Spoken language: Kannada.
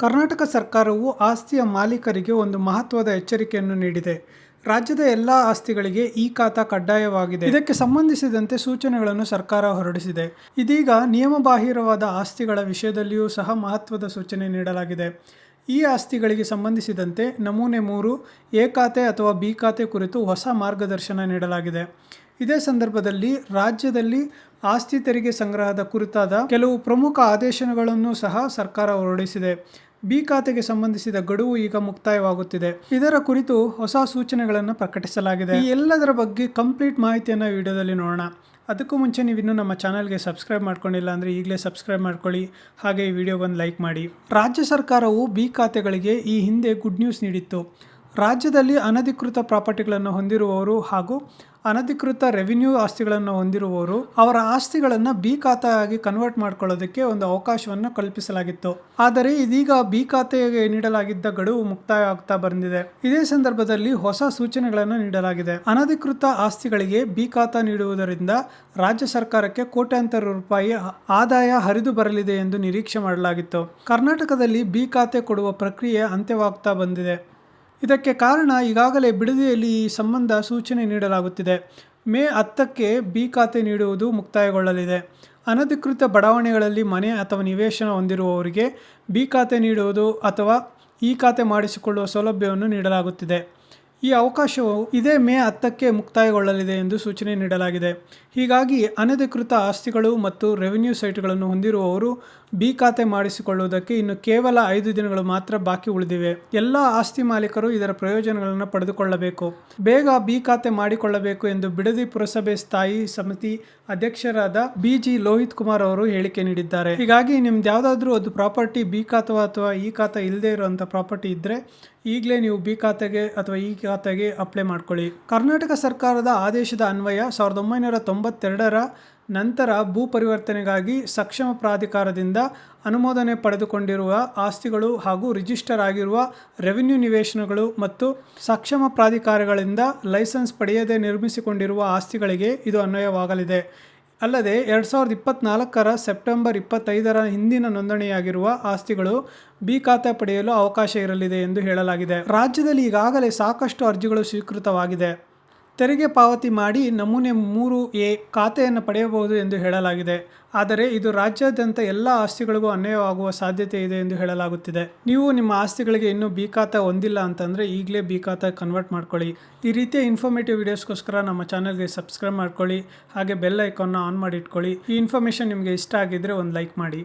ಕರ್ನಾಟಕ ಸರ್ಕಾರವು ಆಸ್ತಿಯ ಮಾಲೀಕರಿಗೆ ಒಂದು ಮಹತ್ವದ ಎಚ್ಚರಿಕೆಯನ್ನು ನೀಡಿದೆ. ರಾಜ್ಯದ ಎಲ್ಲ ಆಸ್ತಿಗಳಿಗೆ ಈ ಖಾತಾ ಕಡ್ಡಾಯವಾಗಿದೆ. ಇದಕ್ಕೆ ಸಂಬಂಧಿಸಿದಂತೆ ಸೂಚನೆಗಳನ್ನು ಸರ್ಕಾರ ಹೊರಡಿಸಿದೆ. ಇದೀಗ ನಿಯಮಬಾಹಿರವಾದ ಆಸ್ತಿಗಳ ವಿಷಯದಲ್ಲಿಯೂ ಸಹ ಮಹತ್ವದ ಸೂಚನೆ ನೀಡಲಾಗಿದೆ. ಈ ಆಸ್ತಿಗಳಿಗೆ ಸಂಬಂಧಿಸಿದಂತೆ ನಮೂನೆ ಮೂರು, ಎ ಖಾತೆ ಅಥವಾ ಬಿ ಖಾತೆ ಕುರಿತು ಹೊಸ ಮಾರ್ಗದರ್ಶನ ನೀಡಲಾಗಿದೆ. ಇದೇ ಸಂದರ್ಭದಲ್ಲಿ ರಾಜ್ಯದಲ್ಲಿ ಆಸ್ತಿ ತೆರಿಗೆ ಸಂಗ್ರಹದ ಕುರಿತಾದ ಕೆಲವು ಪ್ರಮುಖ ಆದೇಶಗಳನ್ನು ಸಹ ಸರ್ಕಾರ ಹೊರಡಿಸಿದೆ. ಬಿ ಖಾತೆಗೆ ಸಂಬಂಧಿಸಿದ ಗಡುವು ಈಗ ಮುಕ್ತಾಯವಾಗುತ್ತಿದೆ. ಇದರ ಕುರಿತು ಹೊಸ ಸೂಚನೆಗಳನ್ನು ಪ್ರಕಟಿಸಲಾಗಿದೆ. ಈ ಎಲ್ಲದರ ಬಗ್ಗೆ ಕಂಪ್ಲೀಟ್ ಮಾಹಿತಿಯನ್ನು ವಿಡಿಯೋದಲ್ಲಿ ನೋಡೋಣ. ಅದಕ್ಕೂ ಮುಂಚೆ ನೀವು ಇನ್ನೂ ನಮ್ಮ ಚಾನಲ್ಗೆ ಸಬ್ಸ್ಕ್ರೈಬ್ ಮಾಡ್ಕೊಂಡಿಲ್ಲ ಅಂದರೆ ಈಗಲೇ ಸಬ್ಸ್ಕ್ರೈಬ್ ಮಾಡ್ಕೊಳ್ಳಿ. ಹಾಗೆ ಈ ವಿಡಿಯೋಗೊಂದು ಲೈಕ್ ಮಾಡಿ. ರಾಜ್ಯ ಸರ್ಕಾರವು ಬಿ ಖಾತೆಗಳಿಗೆ ಈ ಹಿಂದೆ ಗುಡ್ ನ್ಯೂಸ್ ನೀಡಿತ್ತು. ರಾಜ್ಯದಲ್ಲಿ ಅನಧಿಕೃತ ಪ್ರಾಪರ್ಟಿಗಳನ್ನು ಹೊಂದಿರುವವರು ಹಾಗೂ ಅನಧಿಕೃತ ರೆವಿನ್ಯೂ ಆಸ್ತಿಗಳನ್ನು ಹೊಂದಿರುವವರು ಅವರ ಆಸ್ತಿಗಳನ್ನು ಬಿ ಖಾತೆಯಾಗಿ ಕನ್ವರ್ಟ್ ಮಾಡಿಕೊಳ್ಳೋದಕ್ಕೆ ಒಂದು ಅವಕಾಶವನ್ನು ಕಲ್ಪಿಸಲಾಗಿತ್ತು. ಆದರೆ ಇದೀಗ ಬಿ ಖಾತೆಗೆ ನೀಡಲಾಗಿದ್ದ ಗಡುವು ಮುಕ್ತಾಯ ಆಗ್ತಾ ಬಂದಿದೆ. ಇದೇ ಸಂದರ್ಭದಲ್ಲಿ ಹೊಸ ಸೂಚನೆಗಳನ್ನು ನೀಡಲಾಗಿದೆ. ಅನಧಿಕೃತ ಆಸ್ತಿಗಳಿಗೆ ಬಿ ಖಾತಾ ನೀಡುವುದರಿಂದ ರಾಜ್ಯ ಸರ್ಕಾರಕ್ಕೆ ಕೋಟ್ಯಾಂತರ ರೂಪಾಯಿ ಆದಾಯ ಹರಿದು ಬರಲಿದೆ ಎಂದು ನಿರೀಕ್ಷೆ ಮಾಡಲಾಗಿತ್ತು. ಕರ್ನಾಟಕದಲ್ಲಿ ಬಿ ಖಾತೆ ಕೊಡುವ ಪ್ರಕ್ರಿಯೆ ಅಂತ್ಯವಾಗ್ತಾ ಬಂದಿದೆ. ಇದಕ್ಕೆ ಕಾರಣ ಈಗಾಗಲೇ ಬಿಡದಿಯಲ್ಲಿ ಈ ಸಂಬಂಧ ಸೂಚನೆ ನೀಡಲಾಗುತ್ತಿದೆ. ಮೇ ಹತ್ತಕ್ಕೆ ಬಿ ಖಾತೆ ನೀಡುವುದು ಮುಕ್ತಾಯಗೊಳ್ಳಲಿದೆ. ಅನಧಿಕೃತ ಬಡಾವಣೆಗಳಲ್ಲಿ ಮನೆ ಅಥವಾ ನಿವೇಶನ ಹೊಂದಿರುವವರಿಗೆ ಬಿ ಖಾತೆ ನೀಡುವುದು ಅಥವಾ ಇ ಖಾತೆ ಮಾಡಿಸಿಕೊಳ್ಳುವ ಸೌಲಭ್ಯವನ್ನು ನೀಡಲಾಗುತ್ತಿದೆ. ಈ ಅವಕಾಶವು ಇದೇ ಮೇ ಹತ್ತಕ್ಕೆ ಮುಕ್ತಾಯಗೊಳ್ಳಲಿದೆ ಎಂದು ಸೂಚನೆ ನೀಡಲಾಗಿದೆ. ಹೀಗಾಗಿ ಅನಧಿಕೃತ ಆಸ್ತಿಗಳು ಮತ್ತು ರೆವಿನ್ಯೂ ಸೈಟ್ಗಳನ್ನು ಹೊಂದಿರುವವರು ಬಿ ಖಾತೆ ಮಾಡಿಸಿಕೊಳ್ಳುವುದಕ್ಕೆ ಇನ್ನು ಕೇವಲ ಐದು ದಿನಗಳು ಮಾತ್ರ ಬಾಕಿ ಉಳಿದಿವೆ. ಎಲ್ಲ ಆಸ್ತಿ ಮಾಲೀಕರು ಇದರ ಪ್ರಯೋಜನಗಳನ್ನು ಪಡೆದುಕೊಳ್ಳಬೇಕು. ಬೇಗ ಬಿ ಖಾತೆ ಮಾಡಿಕೊಳ್ಳಬೇಕು ಎಂದು ಬಿಡದಿ ಪುರಸಭೆ ಸ್ಥಾಯಿ ಸಮಿತಿ ಅಧ್ಯಕ್ಷರಾದ ಬಿ ಜಿ ಲೋಹಿತ್ ಕುಮಾರ್ ಅವರು ಹೇಳಿಕೆ ನೀಡಿದ್ದಾರೆ. ಹೀಗಾಗಿ ನಿಮ್ದು ಯಾವುದಾದ್ರೂ ಒಂದು ಪ್ರಾಪರ್ಟಿ ಬಿ ಖಾತೆ ಅಥವಾ ಇ ಖಾತೆ ಇಲ್ಲದೆ ಇರುವಂಥ ಪ್ರಾಪರ್ಟಿ ಇದ್ದರೆ ಈಗಲೇ ನೀವು ಬಿ ಖಾತೆಗೆ ಅಥವಾ ಈ ಖಾತೆಗೆ ಅಪ್ಲೈ ಮಾಡ್ಕೊಳ್ಳಿ. ಕರ್ನಾಟಕ ಸರ್ಕಾರದ ಆದೇಶದ ಅನ್ವಯ ಸಾವಿರದ ಒಂಬೈನೂರ ತೊಂಬತ್ತೆರಡರ ನಂತರ ಭೂ ಪರಿವರ್ತನೆಗಾಗಿ ಸಕ್ಷಮ ಪ್ರಾಧಿಕಾರದಿಂದ ಅನುಮೋದನೆ ಪಡೆದುಕೊಂಡಿರುವ ಆಸ್ತಿಗಳು ಹಾಗೂ ರಿಜಿಸ್ಟರ್ ಆಗಿರುವ ರೆವಿನ್ಯೂ ನಿವೇಶನಗಳು ಮತ್ತು ಸಕ್ಷಮ ಪ್ರಾಧಿಕಾರಗಳಿಂದ ಲೈಸೆನ್ಸ್ ಪಡೆಯದೆ ನಿರ್ಮಿಸಿಕೊಂಡಿರುವ ಆಸ್ತಿಗಳಿಗೆ ಇದು ಅನ್ವಯವಾಗಲಿದೆ. ಅಲ್ಲದೆ ಎರಡು ಸಾವಿರದ ಇಪ್ಪತ್ನಾಲ್ಕರ ಸೆಪ್ಟೆಂಬರ್ ಇಪ್ಪತ್ತೈದರ ಹಿಂದಿನ ನೋಂದಣಿಯಾಗಿರುವ ಆಸ್ತಿಗಳು ಬಿ ಖಾತೆ ಪಡೆಯಲು ಅವಕಾಶ ಇರಲಿದೆ ಎಂದು ಹೇಳಲಾಗಿದೆ. ರಾಜ್ಯದಲ್ಲಿ ಈಗಾಗಲೇ ಸಾಕಷ್ಟು ಅರ್ಜಿಗಳು ಸ್ವೀಕೃತವಾಗಿದೆ. ತೆರಿಗೆ ಪಾವತಿ ಮಾಡಿ ನಮೂನೆ ಮೂರು ಎ ಖಾತೆಯನ್ನು ಪಡೆಯಬಹುದು ಎಂದು ಹೇಳಲಾಗಿದೆ. ಆದರೆ ಇದು ರಾಜ್ಯಾದ್ಯಂತ ಎಲ್ಲ ಆಸ್ತಿಗಳಿಗೂ ಅನ್ವಯವಾಗುವ ಸಾಧ್ಯತೆ ಇದೆ ಎಂದು ಹೇಳಲಾಗುತ್ತಿದೆ. ನೀವು ನಿಮ್ಮ ಆಸ್ತಿಗಳಿಗೆ ಇನ್ನೂ ಬಿ ಖಾತೆ ಹೊಂದಿಲ್ಲ ಅಂತಂದರೆ ಈಗಲೇ ಬಿ ಖಾತೆ ಕನ್ವರ್ಟ್ ಮಾಡ್ಕೊಳ್ಳಿ. ಈ ರೀತಿಯ ಇನ್ಫಾರ್ಮೇಟಿವ್ ವಿಡಿಯೋಸ್ಗೋಸ್ಕರ ನಮ್ಮ ಚಾನಲ್ಗೆ ಸಬ್ಸ್ಕ್ರೈಬ್ ಮಾಡ್ಕೊಳ್ಳಿ. ಹಾಗೆ ಬೆಲ್ ಐಕಾನ್ನ ಆನ್ ಮಾಡಿ ಇಟ್ಕೊಳ್ಳಿ. ಈ ಇನ್ಫಾರ್ಮೇಷನ್ ನಿಮಗೆ ಇಷ್ಟ ಆಗಿದ್ದರೆ ಒಂದು ಲೈಕ್ ಮಾಡಿ.